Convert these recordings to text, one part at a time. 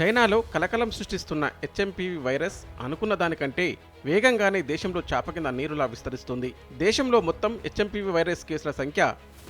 చైనాలో కలకలం సృష్టిస్తున్న HMPV virus అనుకున్న దానికంటే వేగంగానే దేశంలో చాప కింద నీరులా విస్తరిస్తుంది. దేశంలో మొత్తం హెచ్ఎంపీవి వైరస్ కేసుల సంఖ్య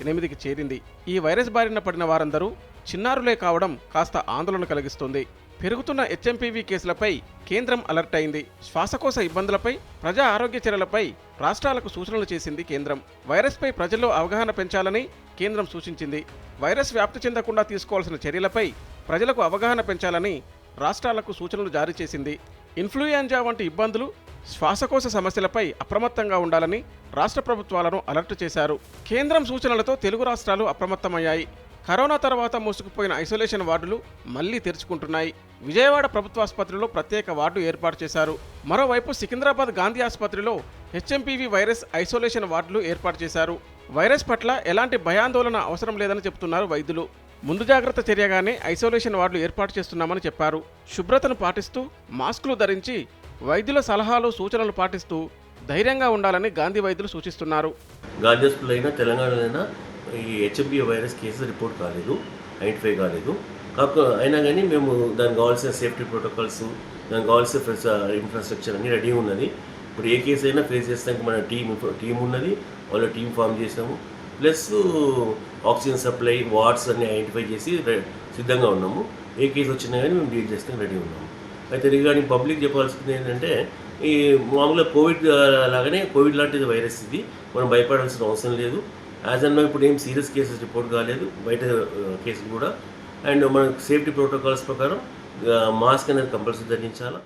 ఎనిమిదికి చేరింది. ఈ వైరస్ బారిన పడిన వారందరూ చిన్నారులే కావడం కాస్త ఆందోళన కలిగిస్తుంది. పెరుగుతున్న హెచ్ఎంపీవీ కేసులపై కేంద్రం అలర్ట్ అయింది. శ్వాసకోశ ఇబ్బందులపై ప్రజా ఆరోగ్య చర్యలపై రాష్ట్రాలకు సూచనలు చేసింది కేంద్రం. వైరస్పై ప్రజల్లో అవగాహన పెంచాలని కేంద్రం సూచించింది. వైరస్ వ్యాప్తి చెందకుండా తీసుకోవాల్సిన చర్యలపై ప్రజలకు అవగాహన పెంచాలని రాష్ట్రాలకు సూచనలు జారీ చేసింది. ఇన్ఫ్లుయెంజా వంటి ఇబ్బందులు శ్వాసకోశ సమస్యలపై అప్రమత్తంగా ఉండాలని రాష్ట్ర ప్రభుత్వాలను అలర్ట్ చేశారు. కేంద్రం సూచనలతో తెలుగు రాష్ట్రాలు అప్రమత్తమయ్యాయి. కరోనా తర్వాత మూసుకుపోయిన ఐసోలేషన్ వార్డులు మళ్ళీ తెరుచుకుంటున్నాయి. విజయవాడ ప్రభుత్వాసుపత్రిలో ప్రత్యేక వార్డు ఏర్పాటు చేశారు. మరోవైపు సికింద్రాబాద్ గాంధీ ఆసుపత్రిలో హెచ్ఎంపీవీ వైరస్ ఐసోలేషన్ వార్డులు ఏర్పాటు చేశారు. వైరస్ పట్ల ఎలాంటి భయాందోళన అవసరం లేదని చెబుతున్నారు వైద్యులు. ముందు జాగ్రత్త చర్యగానే ఐసోలేషన్ వార్డులు ఏర్పాటు చేస్తున్నామని చెప్పారు. శుభ్రతను పాటిస్తూ మాస్కులు ధరించి వైద్యుల సలహాలు సూచనలు పాటిస్తూ ధైర్యంగా ఉండాలని గాంధీ వైద్యులు సూచిస్తున్నారు. గాంధీ హాస్పిటల్ అయినా తెలంగాణలో అయినా ఈ హెచ్ఎంబి వైరస్ కేసు రిపోర్ట్ కాలేదు ఐడెంటిఫై కాలేదు. కాకపోతే అయినా కానీ మేము దానికి కావాల్సిన సేఫ్టీ ప్రోటోకాల్స్ దానికి కావాల్సిన ఇన్ఫ్రాస్ట్రక్చర్ అన్ని రెడీ ఉన్నది. ఇప్పుడు ఏ కేసు అయినా ఫేస్ చేస్తానికి మన టీం టీం ఉన్నది. వాళ్ళ టీం ఫామ్ చేసాము ప్లస్ ఆక్సిజన్ సప్లై వార్డ్స్ అన్ని ఐడెంటిఫై చేసి సిద్ధంగా ఉన్నాము. ఏ కేసు వచ్చినా కానీ మేము డీల్ చేస్తాం రెడీ ఉన్నాము. అయితే రిగార్డింగ్ పబ్లిక్ చెప్పాల్సింది ఏంటంటే ఈ మామూలుగా కోవిడ్ లాగానే కోవిడ్ లాంటిది వైరస్ ఇది. మనం భయపడాల్సిన అవసరం లేదు. యాజ్ అన్న ఇప్పుడు ఏం సీరియస్ కేసెస్ రిపోర్ట్ కాలేదు బయట కేసులు కూడా. అండ్ మన సేఫ్టీ ప్రోటోకాల్స్ ప్రకారం మాస్క్ అనేది కంపల్సరీ ధరించాలా?